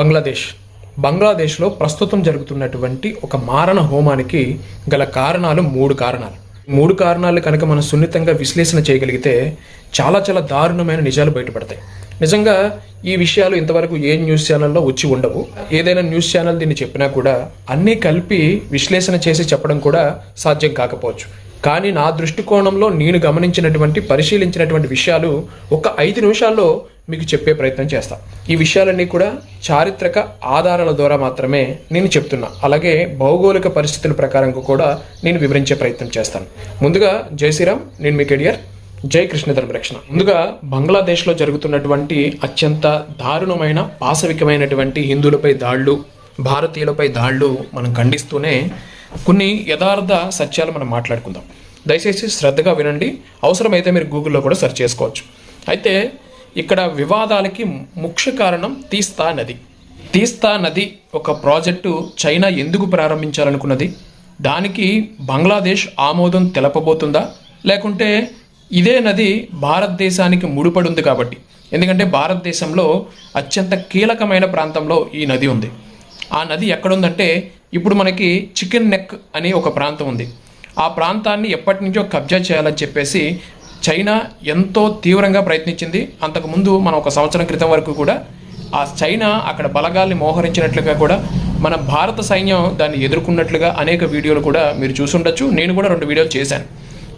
బంగ్లాదేశ్. బంగ్లాదేశ్లో ప్రస్తుతం జరుగుతున్నటువంటి ఒక మారణ హోమానికి గల కారణాలు మూడు కారణాలు. మూడు కారణాలు కనుక మనం సున్నితంగా విశ్లేషణ చేయగలిగితే చాలా చాలా దారుణమైన నిజాలు బయటపడతాయి. నిజంగా ఈ విషయాలు ఇంతవరకు ఏ న్యూస్ ఛానల్లో వచ్చి ఉండవు. ఏదైనా న్యూస్ ఛానల్ దీన్ని చెప్పినా కూడా అన్నీ కలిపి విశ్లేషణ చేసి చెప్పడం కూడా సాధ్యం కాకపోవచ్చు. కానీ నా దృష్టికోణంలో నేను గమనించినటువంటి పరిశీలించినటువంటి విషయాలు ఒక ఐదు నిమిషాల్లో మీకు చెప్పే ప్రయత్నం చేస్తా. ఈ విషయాలన్నీ కూడా చారిత్రక ఆధారాల ద్వారా మాత్రమే నేను చెప్తున్నా. అలాగే భౌగోళిక పరిస్థితుల ప్రకారం కూడా నేను వివరించే ప్రయత్నం చేస్తాను. ముందుగా జై శ్రీరామ్ నేను మీ కెడియర్ జై కృష్ణ ధర్మరక్షణ. ముందుగా బంగ్లాదేశ్లో జరుగుతున్నటువంటి అత్యంత దారుణమైన పాశవికమైనటువంటి హిందువులపై దాళ్ళు భారతీయులపై దాళ్ళు మనం ఖండిస్తూనే కొన్ని యథార్థ సత్యాలు మనం మాట్లాడుకుందాం. దయచేసి శ్రద్ధగా వినండి. అవసరమైతే మీరు గూగుల్లో కూడా సెర్చ్ చేసుకోవచ్చు. అయితే ఇక్కడ వివాదాలకి ముఖ్య కారణం తీస్తా నది. తీస్తా నది ఒక ప్రాజెక్టు చైనా ఎందుకు ప్రారంభించాలనుకున్నది? దానికి బంగ్లాదేశ్ ఆమోదం తెలపబోతుందా? లేకుంటే ఇదే నది భారతదేశానికి ముడిపడి ఉంది కాబట్టి. ఎందుకంటే భారతదేశంలో అత్యంత కీలకమైన ప్రాంతంలో ఈ నది ఉంది. ఆ నది ఎక్కడుందంటే ఇప్పుడు మనకి చికెన్ నెక్ అని ఒక ప్రాంతం ఉంది. ఆ ప్రాంతాన్ని ఎప్పటి నుంచో కబ్జా చేయాలని చెప్పేసి చైనా ఎంతో తీవ్రంగా ప్రయత్నించింది. అంతకుముందు మనం ఒక సంవత్సరం క్రితం వరకు కూడా ఆ చైనా అక్కడ బలగాల్ని మోహరించినట్లుగా కూడా మన భారత సైన్యం దాన్ని ఎదుర్కొన్నట్లుగా అనేక వీడియోలు కూడా మీరు చూసుండొచ్చు. నేను కూడా రెండు వీడియోలు చేశాను.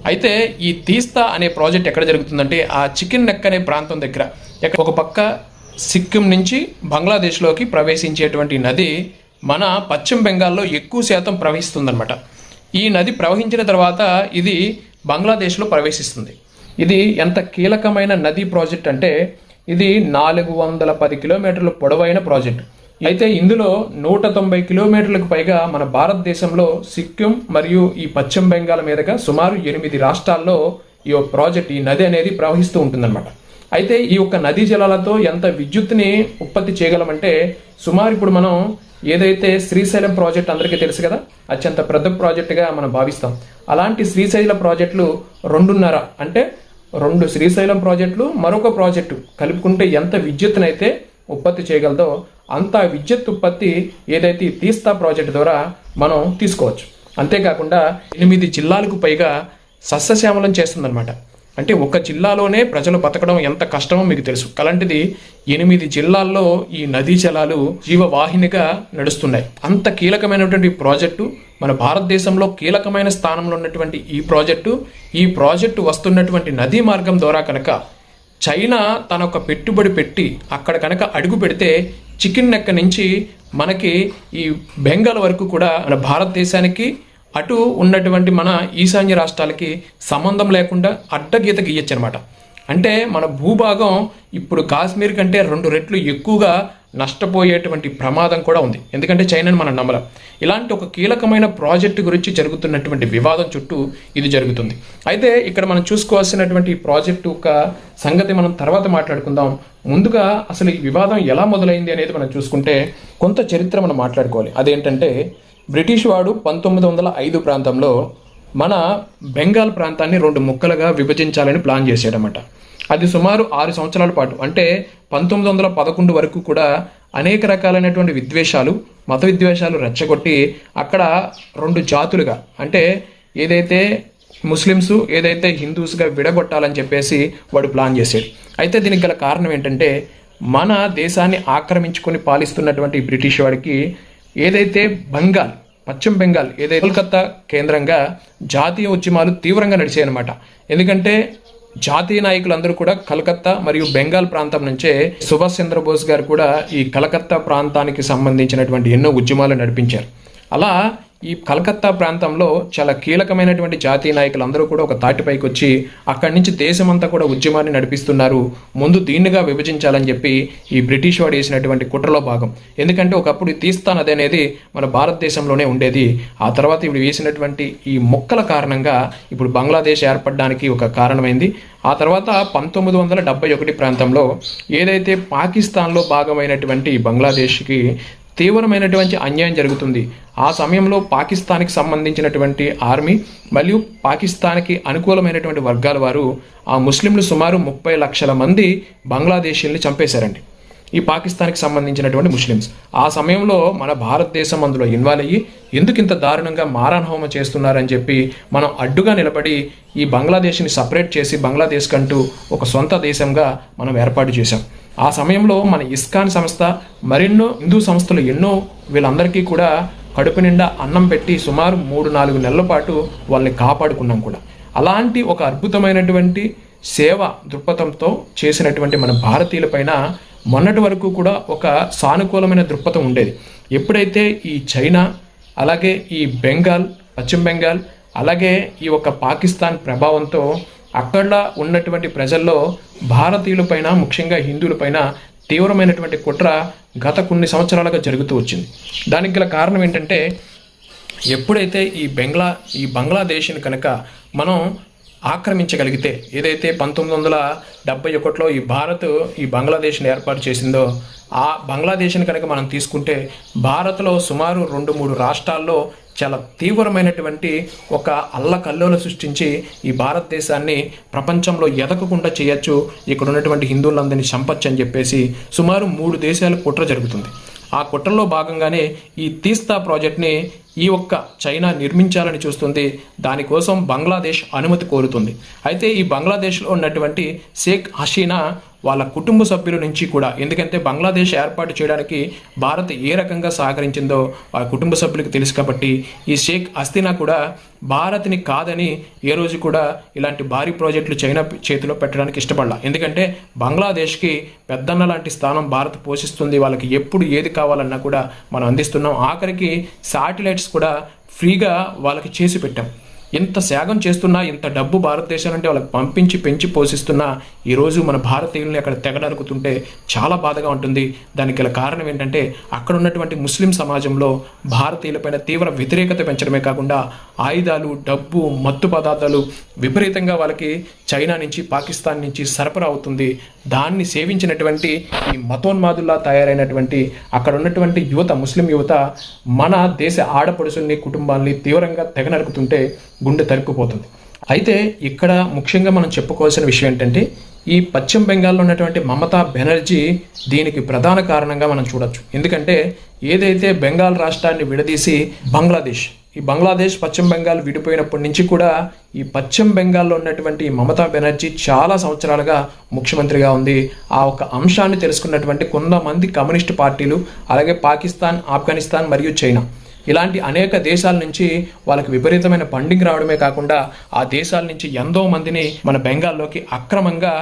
అయితే ఈ తీస్తా అనే ప్రాజెక్ట్ ఎక్కడ జరుగుతుందంటే ఆ చికెన్ నెక్ అనే ప్రాంతం దగ్గర. ఒక పక్క సిక్కిం నుంచి బంగ్లాదేశ్లోకి ప్రవేశించేటువంటి నది మన పశ్చిమ బెంగాల్లో ఎక్కువ శాతం ప్రవహిస్తుందన్నమాట. ఈ నది ప్రవహించిన తర్వాత ఇది బంగ్లాదేశ్లో ప్రవేశిస్తుంది. ఇది ఎంత కీలకమైన నది ప్రాజెక్ట్ అంటే ఇది నాలుగు వందల పది కిలోమీటర్ల పొడవైన ప్రాజెక్ట్. అయితే ఇందులో నూట తొంభై కిలోమీటర్లకు పైగా మన భారతదేశంలో సిక్కిం మరియు ఈ పశ్చిమ బెంగాల్ మీదుగా సుమారు ఎనిమిది రాష్ట్రాల్లో ఈ ప్రాజెక్ట్ ఈ నది అనేది ప్రవహిస్తూ ఉంటుందన్నమాట. అయితే ఈ యొక్క నదీ జలాలతో ఎంత విద్యుత్ని ఉత్పత్తి చేయగలమంటే సుమారు ఇప్పుడు మనం ఏదైతే శ్రీశైలం ప్రాజెక్ట్ అందరికీ తెలుసు కదా అత్యంత పెద్ద ప్రాజెక్టుగా మనం భావిస్తాం. అలాంటి శ్రీశైల ప్రాజెక్టులు రెండున్నర అంటే రెండు శ్రీశైలం ప్రాజెక్టులు మరొక ప్రాజెక్టు కలుపుకుంటే ఎంత విద్యుత్తునైతే ఉత్పత్తి చేయగలదో అంత విద్యుత్ ఉత్పత్తి ఏదైతే తీస్తా ప్రాజెక్ట్ ద్వారా మనం తీసుకోవచ్చు. అంతేకాకుండా ఎనిమిది జిల్లాలకు పైగా సస్యశ్యామలం చేస్తుందన్నమాట. అంటే ఒక జిల్లాలోనే ప్రజలు బతకడం ఎంత కష్టమో మీకు తెలుసు. అలాంటిది ఎనిమిది జిల్లాల్లో ఈ నదీ జలాలు జీవవాహినిగా నడుస్తున్నాయి. అంత కీలకమైనటువంటి ప్రాజెక్టు మన భారతదేశంలో కీలకమైన స్థానంలో ఉన్నటువంటి ఈ ప్రాజెక్టు ఈ ప్రాజెక్టు వస్తున్నటువంటి నదీ మార్గం ద్వారా కనుక చైనా తన ఒక పెట్టుబడి పెట్టి అక్కడ కనుక అడుగు పెడితే చికెన్ నెక్క నుంచి మనకి ఈ బెంగాల్ వరకు కూడా మన భారతదేశానికి అటు ఉన్నటువంటి మన ఈశాన్య రాష్ట్రాలకి సంబంధం లేకుండా అడ్డగీత గీయచ్చు అనమాట అంటే మన భూభాగం ఇప్పుడు కాశ్మీర్ కంటే రెండు రెట్లు ఎక్కువగా నష్టపోయేటువంటి ప్రమాదం కూడా ఉంది. ఎందుకంటే చైనాను మనం నమ్మలం. ఇలాంటి ఒక కీలకమైన ప్రాజెక్టు గురించి జరుగుతున్నటువంటి వివాదం చుట్టూ ఇది జరుగుతుంది. అయితే ఇక్కడ మనం చూసుకోవాల్సినటువంటి ఈ ప్రాజెక్టు యొక్క సంగతి మనం తర్వాత మాట్లాడుకుందాం. ముందుగా అసలు ఈ వివాదం ఎలా మొదలైంది అనేది మనం చూసుకుంటే కొంత చరిత్ర మనం మాట్లాడుకోవాలి. అదేంటంటే బ్రిటిష్ వాడు పంతొమ్మిది వందల ఐదు ప్రాంతంలో మన బెంగాల్ ప్రాంతాన్ని రెండు ముక్కలుగా విభజించాలని ప్లాన్ చేశాడనమాట అది సుమారు ఆరు సంవత్సరాల పాటు అంటే పంతొమ్మిది వందల పదకొండు వరకు కూడా అనేక రకాలైనటువంటి విద్వేషాలు మత విద్వేషాలు రెచ్చగొట్టి అక్కడ రెండు జాతులుగా అంటే ఏదైతే ముస్లిమ్స్ ఏదైతే హిందూస్గా విడగొట్టాలని చెప్పేసి వాడు ప్లాన్ చేశాడు. అయితే దీనికి గల కారణం ఏంటంటే మన దేశాన్ని ఆక్రమించుకొని పాలిస్తున్నటువంటి బ్రిటిష్ వాడికి ఏదైతే బెంగాల్ పశ్చిమ బెంగాల్ ఏదైతే కోల్కత్తా కేంద్రంగా జాతీయ ఉద్యమాలు తీవ్రంగా నడిచాయి అనమాట ఎందుకంటే జాతీయ నాయకులందరూ కూడా కలకత్తా మరియు బెంగాల్ ప్రాంతం నుంచే సుభాష్ చంద్రబోస్ గారు కూడా ఈ కలకత్తా ప్రాంతానికి సంబంధించినటువంటి ఎన్నో ఉద్యమాలు నడిపించారు. అలా ఈ కలకత్తా ప్రాంతంలో చాలా కీలకమైనటువంటి జాతీయ నాయకులు అందరూ కూడా ఒక తాటిపైకి వచ్చి అక్కడి నుంచి దేశమంతా కూడా ఉద్యమాన్ని నడిపిస్తున్నారు. ముందు దీన్నిగా విభజించాలని చెప్పి ఈ బ్రిటిష్ వాడు వేసినటువంటి కుట్రలో భాగం. ఎందుకంటే ఒకప్పుడు ఈ తీస్తా నది అనేది మన భారతదేశంలోనే ఉండేది. ఆ తర్వాత ఇప్పుడు వేసినటువంటి ఈ మొక్కల కారణంగా ఇప్పుడు బంగ్లాదేశ్ ఏర్పడడానికి ఒక కారణమైంది. ఆ తర్వాత పంతొమ్మిది వందల డెబ్బై ఒకటి ప్రాంతంలో ఏదైతే పాకిస్తాన్లో భాగమైనటువంటి బంగ్లాదేశ్కి తీవ్రమైనటువంటి అన్యాయం జరుగుతుంది. ఆ సమయంలో పాకిస్తాన్కి సంబంధించినటువంటి ఆర్మీ మరియు పాకిస్తాన్కి అనుకూలమైనటువంటి వర్గాల వారు ఆ ముస్లింలు సుమారు ముప్పై లక్షల మంది బంగ్లాదేశీల్ని చంపేశారండి. ఈ పాకిస్తాన్కి సంబంధించినటువంటి ముస్లిమ్స్. ఆ సమయంలో మన భారతదేశం అందులో ఇన్వాల్వ్ అయ్యి ఎందుకు ఇంత దారుణంగా మారాన్ హోమం చేస్తున్నారని చెప్పి మనం అడ్డుగా నిలబడి ఈ బంగ్లాదేశ్ని సపరేట్ చేసి బంగ్లాదేశ్ కంటూ ఒక సొంత దేశంగా మనం ఏర్పాటు చేశాం. ఆ సమయంలో మన ఇస్కాన్ సంస్థ మరెన్నో హిందూ సంస్థలు ఎన్నో వీళ్ళందరికీ కూడా కడుపు నిండా అన్నం పెట్టి సుమారు మూడు నాలుగు నెలల పాటు వాళ్ళని కాపాడుకున్నాం కూడా. అలాంటి ఒక అద్భుతమైనటువంటి సేవ దృక్పథంతో చేసినటువంటి మన భారతీయులపైన మొన్నటి వరకు కూడా ఒక సానుకూలమైన దృక్పథం ఉండేది. ఎప్పుడైతే ఈ చైనా అలాగే ఈ బెంగాల్ పశ్చిమ బెంగాల్ అలాగే ఈ ఒక పాకిస్తాన్ ప్రభావంతో అక్కడ ఉన్నటువంటి ప్రజల్లో భారతీయులపైన ముఖ్యంగా హిందువులపైన తీవ్రమైనటువంటి కుట్ర గత కొన్ని సంవత్సరాలుగా జరుగుతూ వచ్చింది. దానికి గల కారణం ఏంటంటే ఎప్పుడైతే ఈ బెంగ్లా ఈ బంగ్లాదేశ్ని కనుక మనం ఆక్రమించగలిగితే ఏదైతే పంతొమ్మిది వందల డెబ్బై ఒకటిలో ఈ భారత్ ఈ బంగ్లాదేశ్ని ఏర్పాటు చేసిందో ఆ బంగ్లాదేశ్ని కనుక మనం తీసుకుంటే భారత్లో సుమారు రెండు మూడు రాష్ట్రాల్లో చాలా తీవ్రమైనటువంటి ఒక అల్లకల్లోలు సృష్టించి ఈ భారతదేశాన్ని ప్రపంచంలో ఎదగకుండా చేయొచ్చు. ఇక్కడ ఉన్నటువంటి హిందువులందరినీ చంపచ్చు అని చెప్పేసి సుమారు మూడు దేశాలు కుట్ర జరుగుతుంది. ఆ కుట్రలో భాగంగానే ఈ తీస్తా ప్రాజెక్ట్ని ఈ ఒక్క చైనా నిర్మించాలని చూస్తుంది దానికోసం బంగ్లాదేశ్ అనుమతి కోరుతుంది. అయితే ఈ బంగ్లాదేశ్లో ఉన్నటువంటి షేక్ హసీనా వాళ్ళ కుటుంబ సభ్యుల నుంచి కూడా ఎందుకంటే బంగ్లాదేశ్ ఏర్పాటు చేయడానికి భారత్ ఏ రకంగా సహకరించిందో వాళ్ళ కుటుంబ సభ్యులకు తెలుసు కాబట్టి ఈ షేక్ హస్తీనా కూడా భారత్ని కాదని ఏ రోజు కూడా ఇలాంటి భారీ ప్రాజెక్టులు చైనా చేతిలో పెట్టడానికి ఇష్టపడాల. ఎందుకంటే బంగ్లాదేశ్కి పెద్దన్న లాంటి స్థానం భారత్ పోషిస్తుంది వాళ్ళకి ఎప్పుడు ఏది కావాలన్నా కూడా మనం అందిస్తున్నాం. ఆఖరికి శాటిలైట్ కూడా ఫ్రీగా వాళ్ళకి చేసి పెట్టాం. ఇంత త్యాగం చేస్తున్నా ఇంత డబ్బు భారతదేశం వాళ్ళకి పంపించి పెంచి పోషిస్తున్నా ఈరోజు మన భారతీయుల్ని అక్కడ తెగ చాలా బాధగా ఉంటుంది. దానికి గల కారణం ఏంటంటే అక్కడ ఉన్నటువంటి ముస్లిం సమాజంలో భారతీయులపైన తీవ్ర వ్యతిరేకత పెంచడమే కాకుండా ఆయుధాలు డబ్బు మత్తు పదార్థాలు విపరీతంగా వాళ్ళకి చైనా నుంచి పాకిస్తాన్ నుంచి సరఫరా అవుతుంది. దాన్ని సేవించినటువంటి ఈ మతోన్మాదుల్లా తయారైనటువంటి అక్కడ ఉన్నటువంటి యువత ముస్లిం యువత మన దేశ ఆడపడుసుల్ని కుటుంబాల్ని తీవ్రంగా తెగ నరుకుతుంటే గుండె తరుక్కుపోతుంది. అయితే ఇక్కడ ముఖ్యంగా మనం చెప్పుకోవాల్సిన విషయం ఏంటంటే ఈ పశ్చిమ బెంగాల్లో ఉన్నటువంటి మమతా బెనర్జీ దీనికి ప్రధాన కారణంగా మనం చూడొచ్చు. ఎందుకంటే ఏదైతే బెంగాల్ రాష్ట్రాన్ని విడదీసి బంగ్లాదేశ్ ఈ బంగ్లాదేశ్ పశ్చిమ బెంగాల్ విడిపోయినప్పటి నుంచి కూడా ఈ పశ్చిమ బెంగాల్లో ఉన్నటువంటి మమతా బెనర్జీ చాలా సంవత్సరాలుగా ముఖ్యమంత్రిగా ఉంది. ఆ ఒక అంశాన్ని తెలుసుకున్నటువంటి కొంతమంది కమ్యూనిస్ట్ పార్టీలు అలాగే పాకిస్తాన్ ఆఫ్ఘనిస్తాన్ మరియు చైనా. ఇలాంటి అనేక దేశాల నుంచి వాళ్ళకి విపరీతమైన ఫండింగ్ రావడమే కాకుండా ఆ దేశాల నుంచి ఎంతో మందిని మన బెంగాల్లోకి అక్రమంగా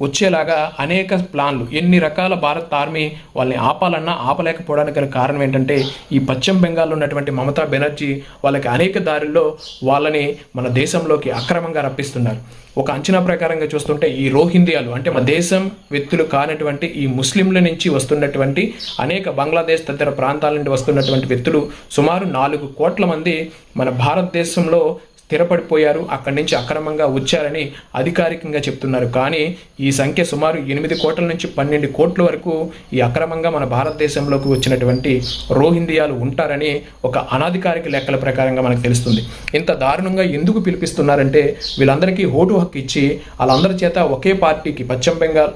వచ్చేలాగా అనేక ప్లాన్లు ఎన్ని రకాల భారత్ ఆర్మీ వాళ్ళని ఆపాలన్నా ఆపలేకపోవడానికి గల కారణం ఏంటంటే ఈ పశ్చిమ బెంగాల్లో ఉన్నటువంటి మమతా బెనర్జీ వాళ్ళకి అనేక దారుల్లో వాళ్ళని మన దేశంలోకి అక్రమంగా రప్పిస్తున్నారు. ఒక అంచనా ప్రకారంగా చూస్తుంటే ఈ రోహిందియాలు అంటే మన దేశం వ్యక్తులు కానటువంటి ఈ ముస్లింల నుంచి వస్తున్నటువంటి అనేక బంగ్లాదేశ్ తదితర ప్రాంతాల నుండి వస్తున్నటువంటి వ్యక్తులు సుమారు నాలుగు కోట్ల మంది మన భారతదేశంలో స్థిరపడిపోయారు. అక్కడి నుంచి అక్రమంగా వచ్చారని అధికారికంగా చెప్తున్నారు. కానీ ఈ సంఖ్య సుమారు ఎనిమిది కోట్ల నుంచి పన్నెండు కోట్ల వరకు ఈ అక్రమంగా మన భారతదేశంలోకి వచ్చినటువంటి రోహిందియాలు ఉంటారని ఒక అనాధికారిక లెక్కల ప్రకారంగా మనకు తెలుస్తుంది. ఇంత దారుణంగా ఎందుకు పిలిపిస్తున్నారంటే వీళ్ళందరికీ ఓటు హక్కు ఇచ్చి వాళ్ళందరి చేత ఒకే పార్టీకి పశ్చిమ బెంగాల్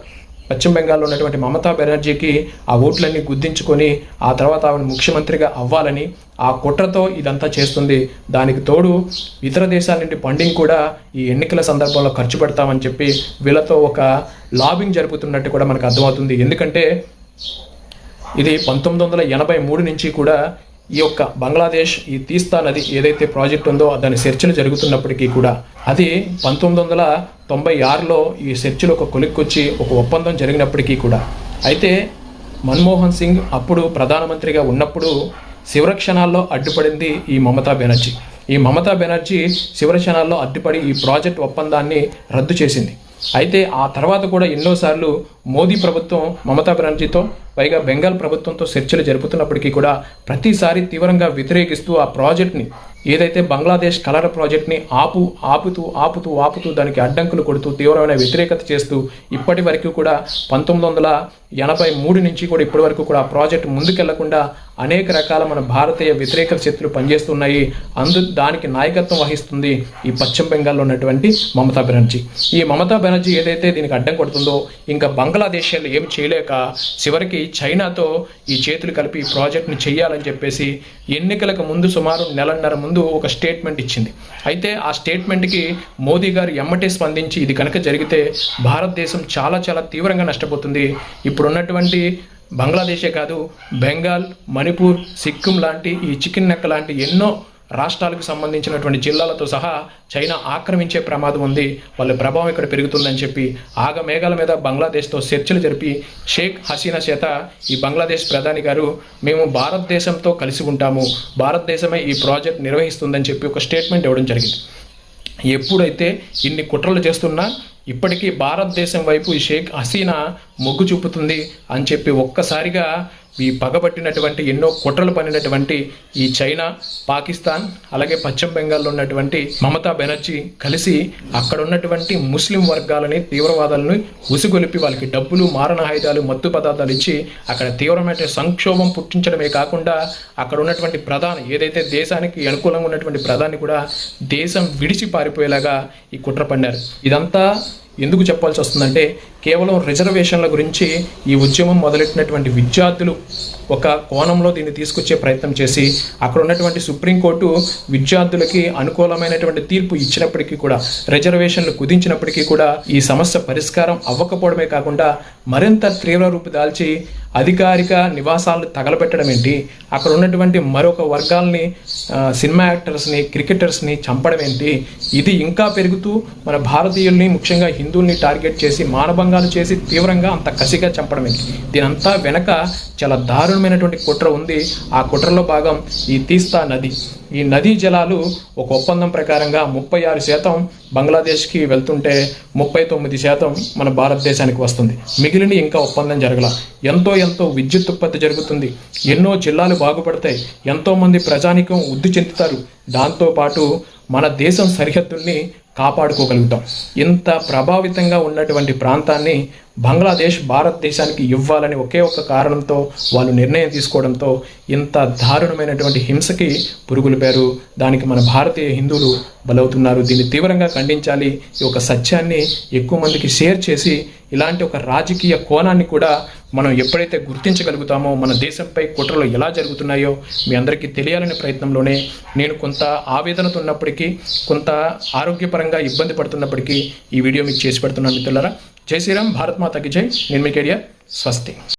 పశ్చిమ బెంగాల్లో ఉన్నటువంటి మమతా బెనర్జీకి ఆ ఓట్లన్నీ గుద్దించుకొని ఆ తర్వాత ఆమెను ముఖ్యమంత్రిగా అవ్వాలని ఆ కుట్రతో ఇదంతా చేస్తుంది. దానికి తోడు ఇతర దేశాల నుండి ఫండింగ్ కూడా ఈ ఎన్నికల సందర్భంలో ఖర్చు పెడతామని చెప్పి వీళ్ళతో ఒక లాబింగ్ జరుపుతున్నట్టు కూడా మనకు అర్థమవుతుంది. ఎందుకంటే ఇది పంతొమ్మిది వందల ఎనభై మూడు నుంచి కూడా ఈ యొక్క బంగ్లాదేశ్ ఈ తీస్తా నది ఏదైతే ప్రాజెక్ట్ ఉందో దాని చర్చలు జరుగుతున్నప్పటికీ కూడా అది పంతొమ్మిది వందల తొంభై ఆరులో ఈ చర్చలు ఒక కొలిక్కొచ్చి ఒక ఒప్పందం జరిగినప్పటికీ కూడా. అయితే మన్మోహన్ సింగ్ అప్పుడు ప్రధానమంత్రిగా ఉన్నప్పుడు శివరక్షణాల్లో అడ్డుపడింది ఈ మమతా బెనర్జీ. ఈ మమతా బెనర్జీ శివరక్షణాల్లో అడ్డుపడి ఈ ప్రాజెక్ట్ ఒప్పందాన్ని రద్దు చేసింది. అయితే ఆ తర్వాత కూడా ఎన్నోసార్లు మోదీ ప్రభుత్వం మమతా బెనర్జీతో పైగా బెంగాల్ ప్రభుత్వంతో చర్చలు జరుపుతున్నప్పటికీ కూడా ప్రతిసారి తీవ్రంగా వ్యతిరేకిస్తూ ఆ ప్రాజెక్ట్ని ఏదైతే బంగ్లాదేశ్ కలర్ ప్రాజెక్ట్ని ఆపు ఆపుతూ ఆపుతూ ఆపుతూ దానికి అడ్డంకులు కొడుతూ తీవ్రమైన వ్యతిరేకత చేస్తూ ఇప్పటి వరకు కూడా పంతొమ్మిది వందల ఎనభై మూడు నుంచి కూడా ఇప్పటి వరకు కూడా ఆ ప్రాజెక్ట్ ముందుకెళ్ళకుండా అనేక రకాల మన భారతీయ వ్యతిరేక శక్తులు పనిచేస్తున్నాయి. అందు దానికి నాయకత్వం వహిస్తుంది ఈ పశ్చిమ బెంగాల్లో ఉన్నటువంటి మమతా బెనర్జీ. ఈ మమతా బెనర్జీ ఏదైతే దీనికి అడ్డం కొడుతుందో ఇంకా బంగ్లాదేశాలు ఏం చేయలేక చివరికి చైనాతో ఈ చేతులు కలిపి ఈ ప్రాజెక్ట్ని చేయాలని చెప్పేసి ఎన్నికలకు ముందు సుమారు నెలన్నర ముందు ఒక స్టేట్మెంట్ ఇచ్చింది. అయితే ఆ స్టేట్మెంట్కి మోదీ గారు ఎమ్మటే స్పందించి ఇది కనుక జరిగితే భారతదేశం చాలా చాలా తీవ్రంగా నష్టపోతుంది. ఇప్పుడున్నటువంటి బంగ్లాదేశే కాదు బెంగాల్ మణిపూర్ సిక్కిం లాంటి ఈ చికెన్ నెక్క లాంటి ఎన్నో రాష్ట్రాలకు సంబంధించినటువంటి జిల్లాలతో సహా చైనా ఆక్రమించే ప్రమాదం ఉంది. వాళ్ళ ప్రభావం ఇక్కడ పెరుగుతుందని చెప్పి ఆగ మేఘాల మీద బంగ్లాదేశ్తో చర్చలు జరిపి షేక్ హసీనా చేత ఈ బంగ్లాదేశ్ ప్రధాని గారు మేము భారతదేశంతో కలిసి ఉంటాము. భారతదేశమే ఈ ప్రాజెక్ట్ నిర్వహిస్తుందని చెప్పి ఒక స్టేట్మెంట్ ఇవ్వడం జరిగింది. ఎప్పుడైతే ఇన్ని కుట్రలు చేస్తున్నా ఇప్పటికీ భారతదేశం వైపు ఈ షేక్ హసీనా మొగ్గు చూపుతుంది అని చెప్పి ఒక్కసారిగా ఈ పగబట్టినటువంటి ఎన్నో కుట్రలు పనినటువంటి ఈ చైనా పాకిస్తాన్ అలాగే పశ్చిమ బెంగాల్లో ఉన్నటువంటి మమతా బెనర్జీ కలిసి అక్కడ ఉన్నటువంటి ముస్లిం వర్గాలని తీవ్రవాదాలను ఉసిగొలిపి వాళ్ళకి డబ్బులు మారణాయుధాలు మత్తు పదార్థాలు ఇచ్చి అక్కడ తీవ్రమైన సంక్షోభం పుట్టించడమే కాకుండా అక్కడ ఉన్నటువంటి ప్రధాని ఏదైతే దేశానికి అనుకూలంగా ఉన్నటువంటి ప్రధాని కూడా దేశం విడిచి పారిపోయేలాగా ఈ కుట్ర పన్నారు. ఇదంతా ఎందుకు చెప్పాల్సి వస్తుందంటే కేవలం రిజర్వేషన్ల గురించి ఈ ఉద్యమం మొదలెట్టినటువంటి విద్యార్థులు ఒక కోణంలో దీన్ని తీసుకొచ్చే ప్రయత్నం చేసి అక్కడ ఉన్నటువంటి సుప్రీంకోర్టు విద్యార్థులకి అనుకూలమైనటువంటి తీర్పు ఇచ్చినప్పటికీ కూడా రిజర్వేషన్లు కుదించినప్పటికీ కూడా ఈ సమస్య పరిష్కారం అవ్వకపోవడమే కాకుండా మరింత తీవ్ర రూపు దాల్చి అధికారిక నివాసాలను తగలబెట్టడం ఏంటి అక్కడ ఉన్నటువంటి మరొక వర్గాల్ని సినిమా యాక్టర్స్ని క్రికెటర్స్ని చంపడం ఏంటి ఇది ఇంకా పెరుగుతూ మన భారతీయుల్ని ముఖ్యంగా హిందువుల్ని టార్గెట్ చేసి మానభంగాలు చేసి తీవ్రంగా అంత కసిగా చంపడం ఏంటి దీనంతా వెనక చాలా దారుణమైనటువంటి కుట్ర ఉంది. ఆ కుట్రలో భాగం ఈ తీస్తా నది. ఈ నదీ జలాలు ఒక ఒప్పందం ప్రకారంగా ముప్పై ఆరు శాతం బంగ్లాదేశ్కి వెళ్తుంటే ముప్పై తొమ్మిది శాతం మన భారతదేశానికి వస్తుంది. మిగిలిన ఇంకా ఒప్పందం జరగల. ఎంతో ఎంతో విద్యుత్ ఉత్పత్తి జరుగుతుంది. ఎన్నో జిల్లాలు బాగుపడతాయి. ఎంతో మంది ప్రజానికం వృద్ధి చెందుతారు. దాంతోపాటు మన దేశం సరిహద్దుల్ని కాపాడుకోగలుగుతాం. ఇంత ప్రభావితంగా ఉన్నటువంటి ప్రాంతాన్ని బంగ్లాదేశ్ భారతదేశానికి ఇవ్వాలని ఒకే ఒక్క కారణంతో వాళ్ళు నిర్ణయం తీసుకోవడంతో ఇంత దారుణమైనటువంటి హింసకి పురుగులిపారు దానికి మన భారతీయ హిందువులు బలవుతున్నారు. దీన్ని తీవ్రంగా ఖండించాలి. ఈ ఒక సత్యాన్ని ఎక్కువ మందికి షేర్ చేసి ఇలాంటి ఒక రాజకీయ కోణాన్ని కూడా మనం ఎప్పుడైతే గుర్తించగలుగుతామో మన దేశంపై కుట్రలు ఎలా జరుగుతున్నాయో మీ అందరికీ తెలియాలనే ప్రయత్నంలోనే నేను కొంత ఆవేదనతో ఉన్నప్పటికీ కొంత ఆరోగ్యపరంగా ఇబ్బంది పడుతున్నప్పటికీ ఈ వీడియో మీకు చేసి పెడుతున్నాను మిత్రులారా. జై శ్రీరామ్ భారత్ మాతకి జై నేను మీ కేడియా స్వస్తి